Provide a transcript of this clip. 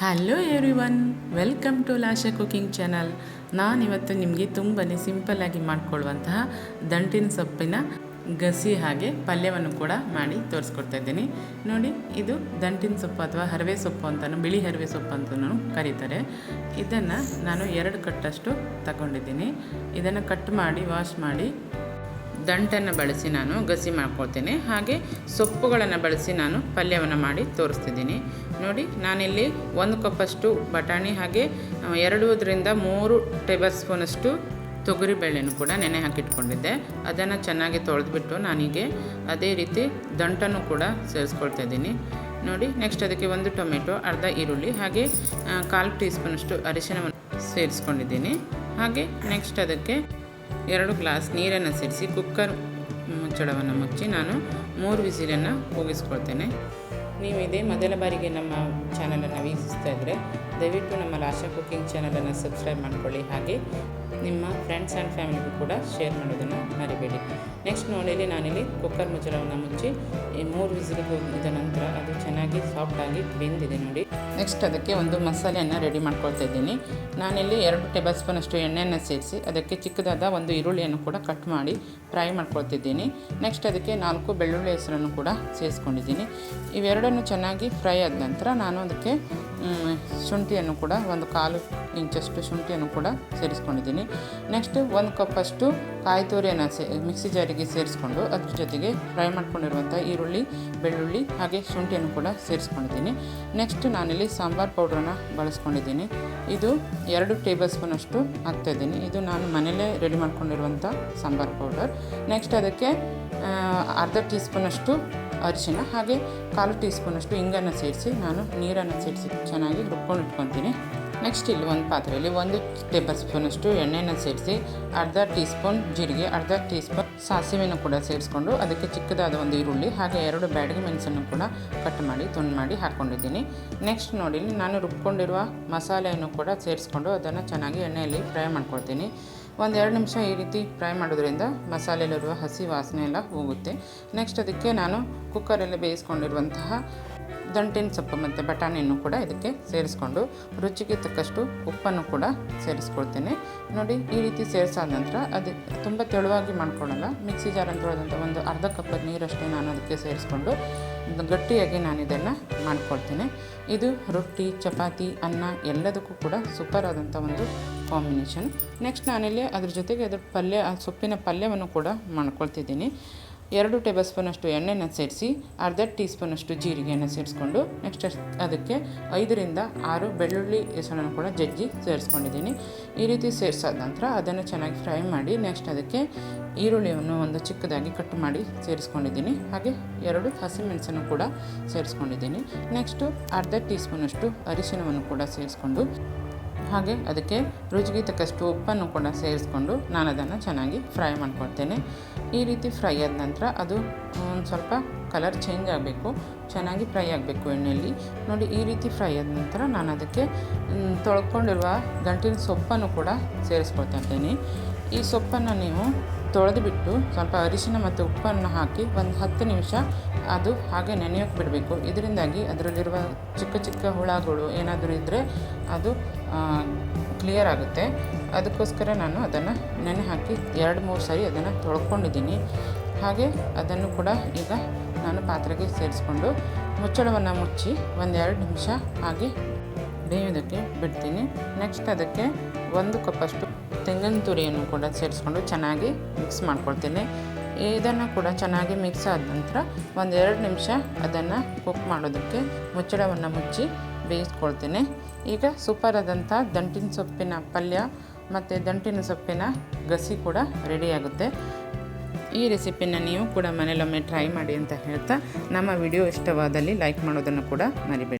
Hello everyone welcome to Lasha cooking channel ನಾನಿವತ್ತು ನಿಮಗೆ ತುಂಬಾ ಸಿಂಪಲ್ಲಾಗಿ ಮಾಡಿಕೊಳ್ಳುವಂತಹ ದಂಟಿನ ಸೊಪ್ಪಿನ ಗಸಿ ಹಾಗೆ ಪಲ್ಯವನ್ನು ಕೂಡ ಮಾಡಿ ತೋರಿಸ್ಕೊಡ್ತಾ ಇದ್ದೀನಿ. ನೋಡಿ, ಇದು ದಂಟಿನ ಸೊಪ್ಪು ಅಥವಾ ಹರವೆ ಸೊಪ್ಪು ಅಂತಲೂ ಬಿಳಿ ಹರವೆ ಸೊಪ್ಪು ಅಂತಲೂ ಕರೀತಾರೆ. ಇದನ್ನು ನಾನು ಎರಡು ಕಟ್ಟಷ್ಟು ತಗೊಂಡಿದ್ದೀನಿ. ಇದನ್ನು ಕಟ್ ಮಾಡಿ ವಾಶ್ ಮಾಡಿ ದಂಟನ್ನು ಬಳಸಿ ನಾನು ಗಸಿ ಮಾಡ್ಕೊಳ್ತೇನೆ. ಹಾಗೆ ಸೊಪ್ಪುಗಳನ್ನು ಬಳಸಿ ನಾನು ಪಲ್ಯವನ್ನು ಮಾಡಿ ತೋರಿಸ್ತಿದ್ದೀನಿ. ನೋಡಿ, ನಾನಿಲ್ಲಿ ಒಂದು ಕಪ್ಪಷ್ಟು ಬಟಾಣಿ ಹಾಗೆ ಎರಡೂದರಿಂದ ಮೂರು ಟೇಬಲ್ ಸ್ಪೂನಷ್ಟು ತೊಗರಿಬೇಳೆನೂ ಕೂಡ ನೆನೆ ಹಾಕಿಟ್ಕೊಂಡಿದ್ದೆ. ಅದನ್ನು ಚೆನ್ನಾಗಿ ತೊಳೆದ್ಬಿಟ್ಟು ನಾನೀಗೆ ಅದೇ ರೀತಿ ದಂಟನ್ನು ಕೂಡ ಸೇರಿಸ್ಕೊಳ್ತಾ ಇದ್ದೀನಿ. ನೋಡಿ, ನೆಕ್ಸ್ಟ್ ಅದಕ್ಕೆ ಒಂದು ಟೊಮೆಟೊ, ಅರ್ಧ ಈರುಳ್ಳಿ, ಹಾಗೆ ಕಾಲು ಟೀ ಸ್ಪೂನಷ್ಟು ಅರಿಶಿಣವನ್ನು ಸೇರಿಸ್ಕೊಂಡಿದ್ದೀನಿ. ಹಾಗೆ, ನೆಕ್ಸ್ಟ್ ಅದಕ್ಕೆ ಎರಡು ಗ್ಲಾಸ್ ನೀರನ್ನು ಸೇರಿಸಿ ಕುಕ್ಕರ್ ಮುಚ್ಚಳವನ್ನು ಮುಚ್ಚಿ ನಾನು ಮೂರು ವಿಸಿಲನ್ನು ಕೂಗಿಸ್ಕೊಳ್ತೇನೆ ನೀವು ಇದೇ ಮೊದಲ ಬಾರಿಗೆ ನಮ್ಮ ಚಾನಲನ್ನು ವೀಕ್ಷಿಸ್ತಾ ಇದ್ದರೆ ದಯವಿಟ್ಟು ನಮ್ಮ ಲಾಶಾ ಕುಕ್ಕಿಂಗ್ ಚಾನಲನ್ನು ಸಬ್ಸ್ಕ್ರೈಬ್ ಮಾಡಿಕೊಳ್ಳಿ. ಹಾಗೆ ನಿಮ್ಮ ಫ್ರೆಂಡ್ಸ್ ಆ್ಯಂಡ್ ಫ್ಯಾಮಿಲಿಗೂ ಕೂಡ ಶೇರ್ ಮಾಡೋದನ್ನು ಮರಿಬೇಡಿ. ನೆಕ್ಸ್ಟ್ ನೋಡಿಲಿ ನಾನಿಲ್ಲಿ ಕುಕ್ಕರ್ ಮುಚ್ಚಳವನ್ನು ಮುಚ್ಚಿ, ಈ ಮೂರು ವಿಸಿಲಿಗೆ ಹೋಗಿದ ನಂತರ ಅದು ಚೆನ್ನಾಗಿ ಸಾಫ್ಟಾಗಿ ಬೆಂದಿದೆ ನೋಡಿ. ನೆಕ್ಸ್ಟ್ ಅದಕ್ಕೆ ಒಂದು ಮಸಾಲೆಯನ್ನು ರೆಡಿ ಮಾಡ್ಕೊಳ್ತಾ ಇದ್ದೀನಿ. ನಾನಿಲ್ಲಿ ಎರಡು ಟೇಬಲ್ ಸ್ಪೂನಷ್ಟು ಎಣ್ಣೆಯನ್ನು ಸೇರಿಸಿ, ಅದಕ್ಕೆ ಚಿಕ್ಕದಾದ ಒಂದು ಈರುಳ್ಳಿಯನ್ನು ಕೂಡ ಕಟ್ ಮಾಡಿ ಫ್ರೈ ಮಾಡ್ಕೊಳ್ತಿದ್ದೀನಿ ನೆಕ್ಸ್ಟ್ ಅದಕ್ಕೆ ನಾಲ್ಕು ಬೆಳ್ಳುಳ್ಳಿ ಹೆಸರನ್ನು ಕೂಡ ಸೇರಿಸ್ಕೊಂಡಿದ್ದೀನಿ. ಇವೆರಡನ್ನು ಚೆನ್ನಾಗಿ ಫ್ರೈ ಆದ ನಂತರ ನಾನು ಅದಕ್ಕೆ ಶುಂಠಿಯನ್ನು ಕೂಡ ಒಂದು ಕಾಲು ಇಂಚಷ್ಟು ಶುಂಠಿಯನ್ನು ಕೂಡ ಸೇರಿಸ್ಕೊಂಡಿದ್ದೀನಿ. ನೆಕ್ಸ್ಟ್ ಒಂದು ಕಪ್ಪಷ್ಟು ಕಾಯಿ ತುರಿಯನ್ನು ಸೇ ಮಿಕ್ಸಿ ಜಾರಿಗೆ ಸೇರಿಸ್ಕೊಂಡು ಅದ್ರ ಜೊತೆಗೆ ಫ್ರೈ ಮಾಡ್ಕೊಂಡಿರುವಂಥ ಈರುಳ್ಳಿ, ಬೆಳ್ಳುಳ್ಳಿ ಹಾಗೆ ಶುಂಠಿಯನ್ನು ಕೂಡ ಸೇರಿಸ್ಕೊಂಡಿದ್ದೀನಿ. ನೆಕ್ಸ್ಟ್ ನಾನಿಲ್ಲಿ ಸಾಂಬಾರು ಪೌಡ್ರನ್ನು ಬಳಸ್ಕೊಂಡಿದ್ದೀನಿ. ಇದು ಎರಡು ಟೇಬಲ್ ಸ್ಪೂನಷ್ಟು ಹಾಕ್ತಾಯಿದ್ದೀನಿ ಇದು ನಾನು ಮನೆಯಲ್ಲೇ ರೆಡಿ ಮಾಡ್ಕೊಂಡಿರುವಂಥ ಸಾಂಬಾರು ಪೌಡರ್. ನೆಕ್ಸ್ಟ್ ಅದಕ್ಕೆ ಅರ್ಧ ಟೀ ಸ್ಪೂನಷ್ಟು ಅರಿಶಿನ ಹಾಗೆ ಕಾಲು ಟೀ ಸ್ಪೂನಷ್ಟು ಇಂಗನ್ನು ಸೇರಿಸಿ ನಾನು ನೀರನ್ನು ಸೇರಿಸಿ ಚೆನ್ನಾಗಿ ರುಬ್ಕೊಂಡು ಇಟ್ಕೊತೀನಿ. ನೆಕ್ಸ್ಟ್ ಇಲ್ಲಿ ಒಂದು ಪಾತ್ರೆಯಲ್ಲಿ ಒಂದು ಟೇಬಲ್ ಸ್ಪೂನಷ್ಟು ಎಣ್ಣೆನ ಸೇರಿಸಿ ಅರ್ಧ ಟೀ ಸ್ಪೂನ್ ಜೀರಿಗೆ, ಅರ್ಧ ಟೀ ಸ್ಪೂನ್ ಸಾಸಿವೆಯನ್ನು ಕೂಡ ಸೇರಿಸ್ಕೊಂಡು ಅದಕ್ಕೆ ಚಿಕ್ಕದಾದ ಒಂದು ಈರುಳ್ಳಿ ಹಾಗೆ ಎರಡು ಬ್ಯಾಡಗಿ ಮೆಣಸನ್ನು ಕೂಡ ಕಟ್ ಮಾಡಿ, ತುಂಡು ಮಾಡಿ ಹಾಕ್ಕೊಂಡಿದ್ದೀನಿ ನೆಕ್ಸ್ಟ್ ನೋಡಿ ನಾನು ರುಬ್ಕೊಂಡಿರುವ ಮಸಾಲೆಯನ್ನು ಕೂಡ ಸೇರಿಸ್ಕೊಂಡು ಅದನ್ನು ಚೆನ್ನಾಗಿ ಎಣ್ಣೆಯಲ್ಲಿ ಫ್ರೈ ಮಾಡ್ಕೊಳ್ತೀನಿ. ಒಂದು ಎರಡು ನಿಮಿಷ ಈ ರೀತಿ ಫ್ರೈ ಮಾಡೋದ್ರಿಂದ ಮಸಾಲೆಯಲ್ಲಿರುವ ಹಸಿ ವಾಸನೆ ಎಲ್ಲ ಹೋಗುತ್ತೆ. ನೆಕ್ಸ್ಟ್ ಅದಕ್ಕೆ ನಾನು ಕುಕ್ಕರಲ್ಲಿ ಬೇಯಿಸ್ಕೊಂಡಿರುವಂತಹ ದಂಟಿನ ಸೊಪ್ಪು ಮತ್ತು ಬಟಾಣಿಯನ್ನು ಕೂಡ ಇದಕ್ಕೆ ಸೇರಿಸ್ಕೊಂಡು ರುಚಿಗೆ ತಕ್ಕಷ್ಟು ಉಪ್ಪನ್ನು ಕೂಡ ಸೇರಿಸ್ಕೊಳ್ತೇನೆ. ನೋಡಿ, ಈ ರೀತಿ ಸೇರಿಸಾದ ನಂತರ ಅದು ತುಂಬ ತೆಳುವಾಗಿ ಮಾಡ್ಕೊಳ್ಳಲ್ಲ. ಮಿಕ್ಸಿ ಜಾರ್ ಅಂತ ತೊಳೆದಂಥ ಒಂದು ಅರ್ಧ ಕಪ್ ನೀರಷ್ಟೇ ನಾನು ಅದಕ್ಕೆ ಸೇರಿಸ್ಕೊಂಡು ಗಟ್ಟಿಯಾಗಿ ನಾನು ಇದನ್ನು ಮಾಡ್ಕೊಳ್ತೇನೆ. ಇದು ರೊಟ್ಟಿ, ಚಪಾತಿ, ಅನ್ನ ಎಲ್ಲದಕ್ಕೂ ಕೂಡ ಸೂಪರ್ ಆದಂಥ ಒಂದು ಕಾಂಬಿನೇಷನ್ ನೆಕ್ಸ್ಟ್ ನಾನಿಲ್ಲಿ ಅದ್ರ ಜೊತೆಗೆ ಅದ್ರ ಪಲ್ಯ ಸೊಪ್ಪಿನ ಪಲ್ಯವನ್ನು ಕೂಡ ಮಾಡ್ಕೊಳ್ತಿದ್ದೀನಿ. ಎರಡು ಟೇಬಲ್ ಸ್ಪೂನಷ್ಟು ಎಣ್ಣೆನ ಸೇರಿಸಿ, ಅರ್ಧ ಟೀ ಸ್ಪೂನಷ್ಟು ಜೀರಿಗೆಯನ್ನು ಸೇರಿಸ್ಕೊಂಡು ನೆಕ್ಸ್ಟ್ ಅದಕ್ಕೆ ಐದರಿಂದ ಆರು ಬೆಳ್ಳುಳ್ಳಿ ಹೆಸರನ್ನು ಕೂಡ ಜಜ್ಜಿ ಸೇರಿಸ್ಕೊಂಡಿದ್ದೀನಿ. ಈ ರೀತಿ ಸೇರಿಸಾದ ನಂತರ ಅದನ್ನು ಚೆನ್ನಾಗಿ ಫ್ರೈ ಮಾಡಿ ನೆಕ್ಸ್ಟ್ ಅದಕ್ಕೆ ಈರುಳ್ಳಿಯನ್ನು ಒಂದು ಚಿಕ್ಕದಾಗಿ ಕಟ್ ಮಾಡಿ ಸೇರಿಸ್ಕೊಂಡಿದ್ದೀನಿ. ಹಾಗೆ ಎರಡು ಹಸಿಮೆಣಸನ್ನು ಕೂಡ ಸೇರಿಸ್ಕೊಂಡಿದ್ದೀನಿ. ನೆಕ್ಸ್ಟು ಅರ್ಧ ಟೀ ಸ್ಪೂನಷ್ಟು ಅರಿಶಿನವನ್ನು ಕೂಡ ಸೇರಿಸ್ಕೊಂಡು ಹಾಗೆ ಅದಕ್ಕೆ ರುಚಿಗೆ ತಕ್ಕಷ್ಟು ಉಪ್ಪನ್ನು ಕೂಡ ಸೇರಿಸ್ಕೊಂಡು ನಾನು ಅದನ್ನು ಚೆನ್ನಾಗಿ ಫ್ರೈ ಮಾಡ್ಕೊಳ್ತೇನೆ. ಈ ರೀತಿ ಫ್ರೈ ಆದ ನಂತರ ಅದು ಒಂದು ಸ್ವಲ್ಪ ಕಲರ್ ಚೇಂಜ್ ಆಗಬೇಕು. ಚೆನ್ನಾಗಿ ಫ್ರೈ ಆಗಬೇಕು ಎಣ್ಣೆಯಲ್ಲಿ. ನೋಡಿ, ಈ ರೀತಿ ಫ್ರೈ ಆದ ನಂತರ ನಾನು ಅದಕ್ಕೆ ತೊಳ್ಕೊಂಡಿರುವ ಗಂಟಿನ ಸೊಪ್ಪನ್ನು ಕೂಡ ಸೇರಿಸ್ಕೊಳ್ತಾ ಇದ್ದೇನೆ. ಈ ಸೊಪ್ಪನ್ನು ನೀವು ತೊಳೆದುಬಿಟ್ಟು ಸ್ವಲ್ಪ ಅರಿಶಿನ ಮತ್ತು ಉಪ್ಪನ್ನು ಹಾಕಿ ಒಂದು ಹತ್ತು ನಿಮಿಷ ಅದು ಹಾಗೆ ನೆನೆಯೋಕೆ ಬಿಡಬೇಕು. ಇದರಿಂದಾಗಿ ಅದರಲ್ಲಿರುವ ಚಿಕ್ಕ ಚಿಕ್ಕ ಹುಳಗಳು ಏನಾದರೂ ಇದ್ದರೆ ಅದು ಕ್ಲಿಯರ್ ಆಗುತ್ತೆ. ಅದಕ್ಕೋಸ್ಕರ ನಾನು ಅದನ್ನು ನೆನೆ ಹಾಕಿ ಎರಡು, ಮೂರು ಸಾರಿ ಅದನ್ನು ತೊಳ್ಕೊಂಡಿದ್ದೀನಿ. ಹಾಗೆ ಅದನ್ನು ಕೂಡ ಈಗ ನಾನು ಪಾತ್ರೆಗೆ ಸೇರಿಸ್ಕೊಂಡು ಮುಚ್ಚಳವನ್ನು ಮುಚ್ಚಿ ಒಂದೆರಡು ನಿಮಿಷ ಹಾಗೆ ಬೇಯೋದಕ್ಕೆ ಬಿಡ್ತೀನಿ. ನೆಕ್ಸ್ಟ್ ಅದಕ್ಕೆ ಒಂದು ಕಪ್ಪಷ್ಟು ತೆಂಗಿನ ತುರಿಯನ್ನು ಕೂಡ ಸೇರಿಸ್ಕೊಂಡು ಚೆನ್ನಾಗಿ ಮಿಕ್ಸ್ ಮಾಡ್ಕೊಳ್ತೀನಿ. ಇದನ್ನು ಕೂಡ ಚೆನ್ನಾಗಿ ಮಿಕ್ಸ್ ಆದ ನಂತರ ಒಂದೆರಡು ನಿಮಿಷ ಅದನ್ನು ಕುಕ್ ಮಾಡೋದಕ್ಕೆ ಮುಚ್ಚಳವನ್ನು ಮುಚ್ಚಿ ಬೇಯಿಸ್ಕೊಳ್ತೀನಿ. ಈಗ ಸೂಪರ್ ಆದಂಥ ದಂಟಿನ ಸೊಪ್ಪಿನ ಪಲ್ಯ ಮತ್ತು ದಂಟಿನ ಸೊಪ್ಪಿನ ಗಸಿ ಕೂಡ ರೆಡಿಯಾಗುತ್ತೆ ಈ ರೆಸಿಪಿನ ನೀವು ಕೂಡ ಮನೇಲೊಮ್ಮೆ ಟ್ರೈ ಮಾಡಿ ಅಂತ ಹೇಳ್ತಾ ನಮ್ಮ ವಿಡಿಯೋ ಇಷ್ಟವಾದಲ್ಲಿ ಲೈಕ್ ಮಾಡೋದನ್ನು ಕೂಡ ಮರಿಬೇಡಿ.